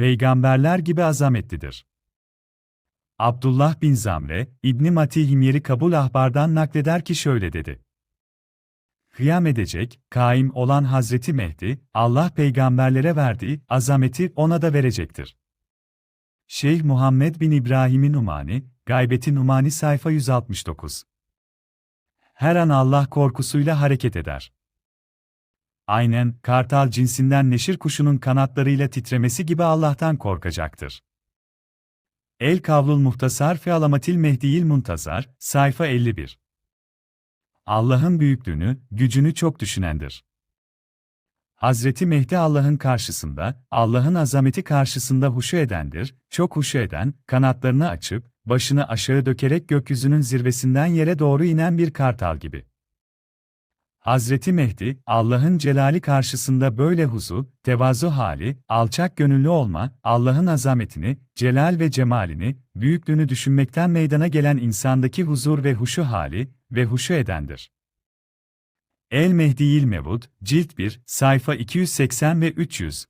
peygamberler gibi azametlidir. Abdullah bin Zamre, İbni Mati Himyeri Kabul Ahbar'dan nakleder ki şöyle dedi. Kıyam edecek, kaim olan Hazreti Mehdi, Allah peygamberlere verdiği azameti ona da verecektir. Şeyh Muhammed bin İbrahim'in Umani, Gaybetin Umani sayfa 169. Her an Allah korkusuyla hareket eder. Aynen, kartal cinsinden neşir kuşunun kanatlarıyla titremesi gibi Allah'tan korkacaktır. El Kavlul Muhtasar fi Alamatil Mehdi'il Muntazar, sayfa 51. Allah'ın büyüklüğünü, gücünü çok düşünendir. Hazreti Mehdi Allah'ın karşısında, Allah'ın azameti karşısında huşu edendir, çok huşu eden, kanatlarını açıp, başını aşağı dökerek gökyüzünün zirvesinden yere doğru inen bir kartal gibi. Hazreti Mehdi, Allah'ın celali karşısında böyle huzu, tevazu hali, alçak gönüllü olma, Allah'ın azametini, celal ve cemalini, büyüklüğünü düşünmekten meydana gelen insandaki huzur ve huşu hali ve huşu edendir. El Mehdi'il Mevud, Cilt 1, sayfa 280 ve 300,